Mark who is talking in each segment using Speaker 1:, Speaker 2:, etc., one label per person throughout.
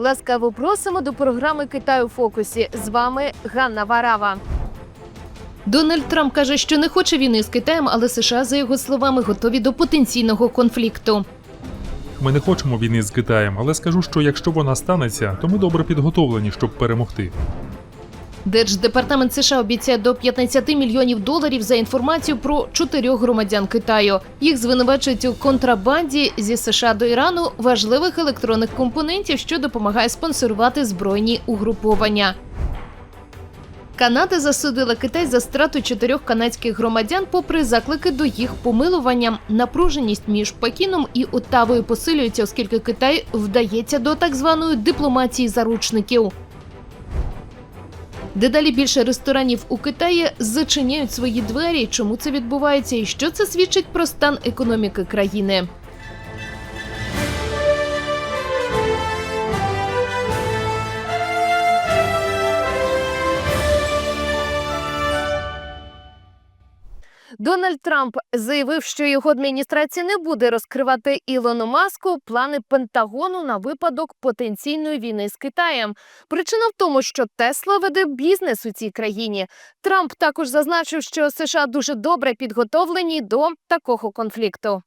Speaker 1: Ласкаво просимо до програми Китай у фокусі. З вами Ганна Варава. Дональд Трамп каже, що не хоче війни з Китаєм, але США, за його словами, готові до потенційного конфлікту.
Speaker 2: Ми не хочемо війни з Китаєм, але скажу, що якщо вона станеться, то ми добре підготовлені, щоб перемогти.
Speaker 1: Держдепартамент США обіцяє до 15 мільйонів доларів за інформацію про чотирьох громадян Китаю. Їх звинувачують у контрабанді зі США до Ірану важливих електронних компонентів, що допомагає спонсорувати збройні угруповання. Канада засудила Китай за страту чотирьох канадських громадян, попри заклики до їх помилування. Напруженість між Пекіном і Оттавою посилюється, оскільки Китай вдається до так званої дипломатії заручників. Дедалі більше ресторанів у Китаї зачиняють свої двері. Чому це відбувається і що це свідчить про стан економіки країни? Дональд Трамп заявив, що його адміністрація не буде розкривати Ілону Маску плани Пентагону на випадок потенційної війни з Китаєм. Причина в тому, що Тесла веде бізнес у цій країні. Трамп також зазначив, що США дуже добре підготовлені до такого конфлікту.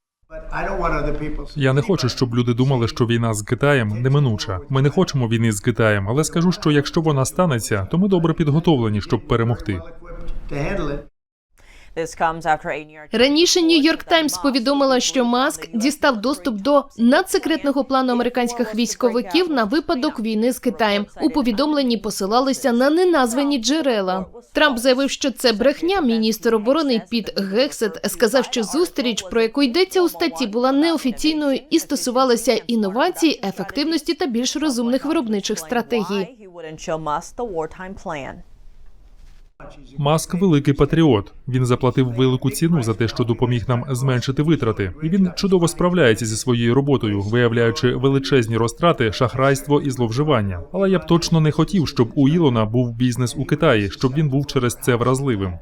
Speaker 2: Я не хочу, щоб люди думали, що війна з Китаєм неминуча. Ми не хочемо війни з Китаєм, але скажу, що якщо вона станеться, то ми добре підготовлені, щоб перемогти.
Speaker 1: Раніше Нью-Йорк Таймс повідомила, що Маск дістав доступ до надсекретного плану американських військовиків на випадок війни з Китаєм. У повідомленні посилалися на неназвані джерела. Трамп заявив, що це брехня. Міністр оборони Піт Гексет сказав, що зустріч, про яку йдеться у статті, була неофіційною і стосувалася інновацій, ефективності та більш розумних виробничих стратегій.
Speaker 2: Маск великий патріот. Він заплатив велику ціну за те, що допоміг нам зменшити витрати, і він чудово справляється зі своєю роботою, виявляючи величезні розтрати, шахрайство і зловживання. Але я б точно не хотів, щоб у Ілона був бізнес у Китаї, щоб він був через це вразливим.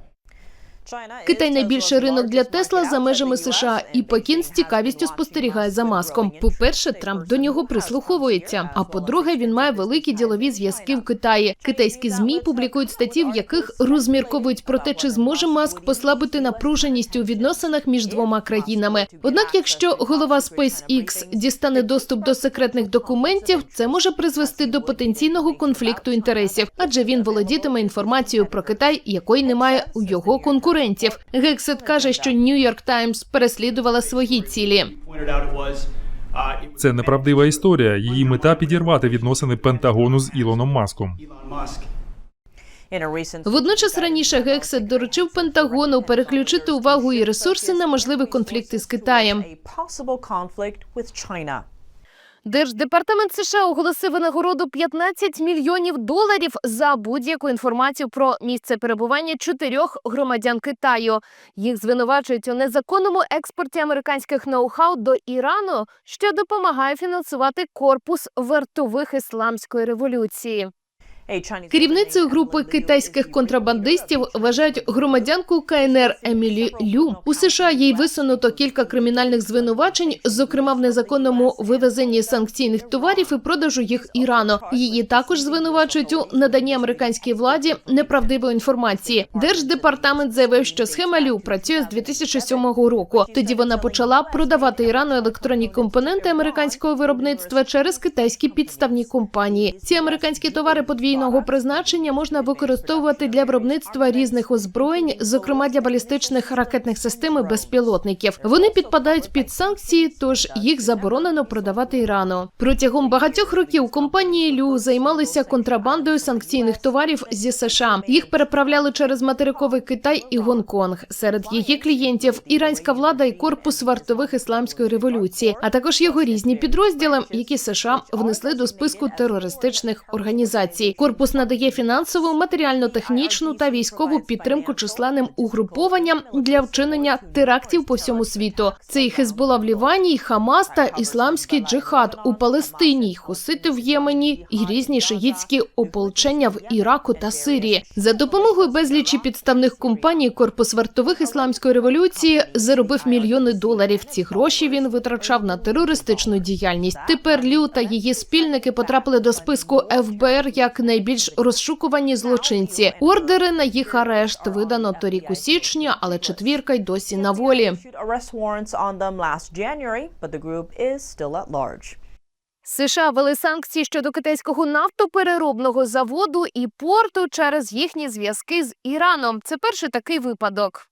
Speaker 1: Китай найбільший ринок для Тесла за межами США, і Пекін з цікавістю спостерігає за маском. По-перше, Трамп до нього прислуховується. А по-друге, він має великі ділові зв'язки в Китаї. Китайські змі публікують статті, в яких розмірковують про те, чи зможе Маск послабити напруженість у відносинах між двома країнами. Однак, якщо голова SpaceX дістане доступ до секретних документів, це може призвести до потенційного конфлікту інтересів, адже він володітиме інформацією про Китай, якої немає у його конкурентів. Гексет каже, що Нью-Йорк Таймс переслідувала свої цілі.
Speaker 2: Це неправдива історія. Її мета підірвати відносини Пентагону з Ілоном Маском.
Speaker 1: Водночас раніше Гексет доручив Пентагону переключити увагу і ресурси на можливий конфлікт із Китаєм. Держдепартамент США оголосив винагороду 15 мільйонів доларів за будь-яку інформацію про місце перебування чотирьох громадян Китаю. Їх звинувачують у незаконному експорті американських ноу-хау до Ірану, що допомагає фінансувати корпус вартових ісламської революції. Керівницею групи китайських контрабандистів вважають громадянку КНР Емілі Лю. У США їй висунуто кілька кримінальних звинувачень, зокрема в незаконному вивезенні санкційних товарів і продажу їх Ірану. Її також звинувачують у наданні американській владі неправдивої інформації. Держдепартамент заявив, що схема Лю працює з 2007 року. Тоді вона почала продавати Ірану електронні компоненти американського виробництва через китайські підставні компанії. Ці американські товари подвійного призначення можна використовувати для виробництва різних озброєнь, зокрема для балістичних ракетних систем і безпілотників. Вони підпадають під санкції, тож їх заборонено продавати Ірану. Протягом багатьох років компанії Лю займалися контрабандою санкційних товарів зі США. Їх переправляли через материковий Китай і Гонконг. Серед її клієнтів іранська влада і корпус вартових ісламської революції, а також його різні підрозділи, які США внесли до списку терористичних організацій. Корпус надає фінансову, матеріально-технічну та військову підтримку численним угрупованням для вчинення терактів по всьому світу. Це і Хезбола в Лівані, і Хамас та ісламський джихад у Палестині, й хусити в Ємені, і різні шиїцькі ополчення в Іраку та Сирії. За допомогою безлічі підставних компаній корпус вартових ісламської революції заробив мільйони доларів. Ці гроші він витрачав на терористичну діяльність. Тепер Лю та її спільники потрапили до списку ФБР як найбільш розшукувані злочинці. Ордери на їх арешт видано торік у січні, але четвірка й досі на волі. США ввели санкції щодо китайського нафтопереробного заводу і порту через їхні зв'язки з Іраном. Це перший такий випадок.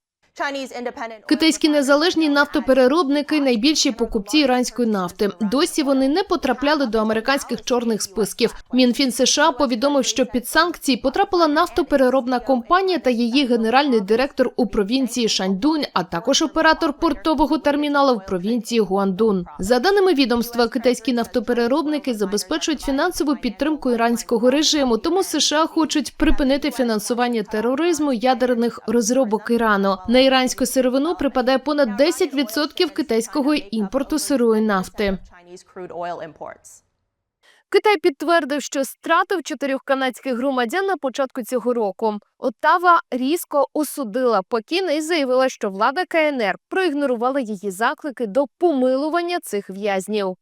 Speaker 1: Китайські незалежні нафтопереробники найбільші покупці іранської нафти. Досі вони не потрапляли до американських чорних списків. Мінфін США повідомив, що під санкції потрапила нафтопереробна компанія та її генеральний директор у провінції Шаньдунь, а також оператор портового терміналу в провінції Гуандун. За даними відомства, китайські нафтопереробники забезпечують фінансову підтримку іранського режиму. Тому США хочуть припинити фінансування тероризму ядерних розробок Ірану. На іранську сировину припадає понад 10% китайського імпорту сирої нафти. Китай підтвердив, що стратив чотирьох канадських громадян на початку цього року. Оттава різко осудила Пекін і заявила, що влада КНР проігнорувала її заклики до помилування цих в'язнів.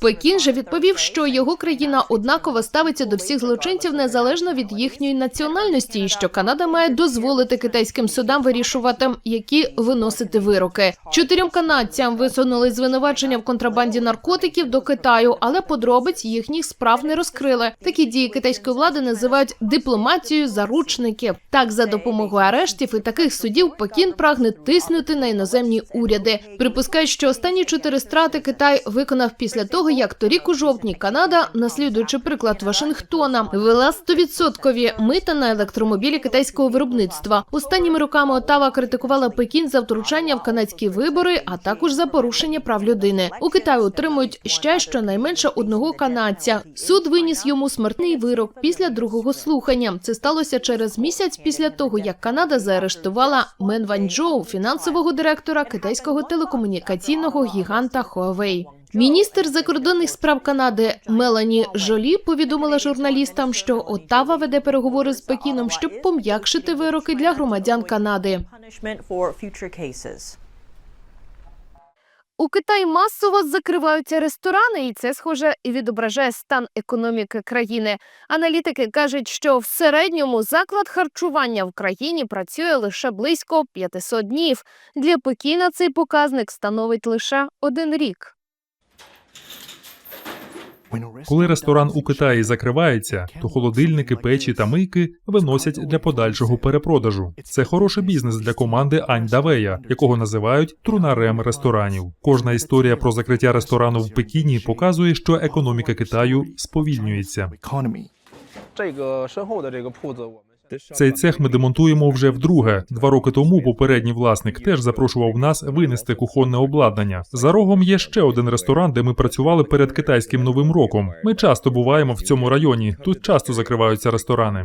Speaker 1: Пекін же відповів, що його країна однаково ставиться до всіх злочинців незалежно від їхньої національності, і що Канада має дозволити китайським судам вирішувати, які виносити вироки. Чотирьом канадцям висунули звинувачення в контрабанді наркотиків до Китаю, але подробиць їхніх справ не розкрили. Такі дії китайської влади називають дипломатією заручників. Так, за допомогою арештів і таких судів Пекін прагне тиснути на іноземні уряди. Припускають, що останні чотири страти Китай виконав після того, як торік у жовтні Канада, наслідуючи приклад Вашингтона, ввела 100% мита на електромобілі китайського виробництва. Останніми роками Отава критикувала Пекін за втручання в канадські вибори, а також за порушення прав людини. У Китаї утримують ще щонайменше одного канадця. Суд виніс йому смертний вирок після другого слухання. Це сталося через місяць після того, як Канада заарештувала Мен Ванчжоу, фінансового директора китайського телекомунікаційного гіганта Huawei. Міністр закордонних справ Канади Мелані Жолі повідомила журналістам, що Оттава веде переговори з Пекіном, щоб пом'якшити вироки для громадян Канади. У Китаї масово закриваються ресторани, і це, схоже, і відображає стан економіки країни. Аналітики кажуть, що в середньому заклад харчування в країні працює лише близько 500 днів. Для Пекіна цей показник становить лише один рік.
Speaker 2: Коли ресторан у Китаї закривається, то холодильники, печі та мийки виносять для подальшого перепродажу. Це хороший бізнес для команди Ань Давея, якого називають трунарем ресторанів. Кожна історія про закриття ресторану в Пекіні показує, що економіка Китаю сповільнюється. Цей цех ми демонтуємо вже вдруге. Два роки тому попередній власник теж запрошував нас винести кухонне обладнання. За рогом є ще один ресторан, де ми працювали перед китайським новим роком. Ми часто буваємо в цьому районі. Тут часто закриваються ресторани.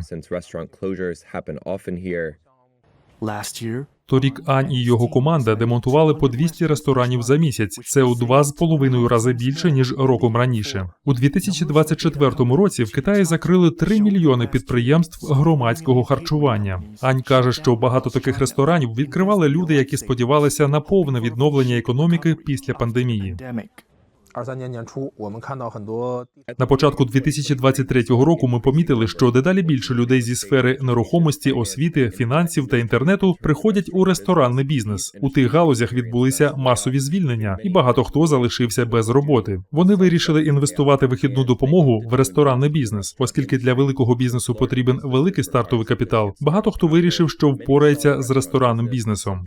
Speaker 2: Торік Ань і його команда демонтували по 200 ресторанів за місяць. Це у два з половиною рази більше ніж роком раніше. У 2024 році в Китаї закрили 3 мільйони підприємств громадського харчування. Ань каже, що багато таких ресторанів відкривали люди, які сподівалися на повне відновлення економіки після пандемії. На початку 2023 року ми помітили, що дедалі більше людей зі сфери нерухомості, освіти, фінансів та інтернету приходять у ресторанний бізнес. У тих галузях відбулися масові звільнення, і багато хто залишився без роботи. Вони вирішили інвестувати вихідну допомогу в ресторанний бізнес, оскільки для великого бізнесу потрібен великий стартовий капітал. Багато хто вирішив, що впорається з ресторанним бізнесом.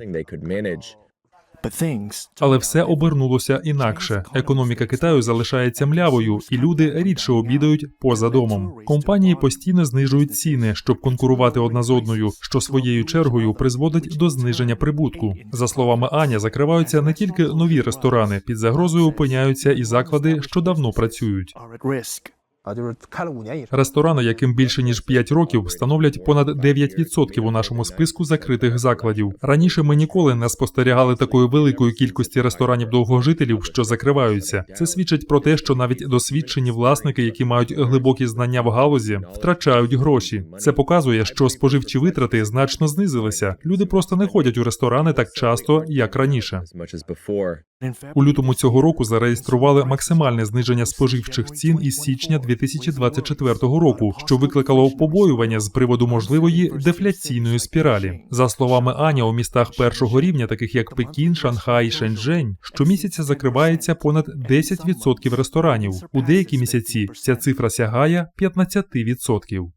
Speaker 2: Але все обернулося інакше. Економіка Китаю залишається млявою, і люди рідше обідають поза домом. Компанії постійно знижують ціни, щоб конкурувати одна з одною, що своєю чергою призводить до зниження прибутку. За словами Аня, закриваються не тільки нові ресторани, під загрозою опиняються і заклади, що давно працюють. Ресторани, яким більше ніж 5 років, становлять понад 9% у нашому списку закритих закладів. Раніше ми ніколи не спостерігали такої великої кількості ресторанів довгожителів, що закриваються. Це свідчить про те, що навіть досвідчені власники, які мають глибокі знання в галузі, втрачають гроші. Це показує, що споживчі витрати значно знизилися. Люди просто не ходять у ресторани так часто, як раніше. У лютому цього року зареєстрували максимальне зниження споживчих цін із січня 2020 2024 року, що викликало побоювання з приводу можливої дефляційної спіралі. За словами Аня, у містах першого рівня, таких як Пекін, Шанхай, Шенчжень, щомісяця закривається понад 10% ресторанів. У деякі місяці ця цифра сягає 15%.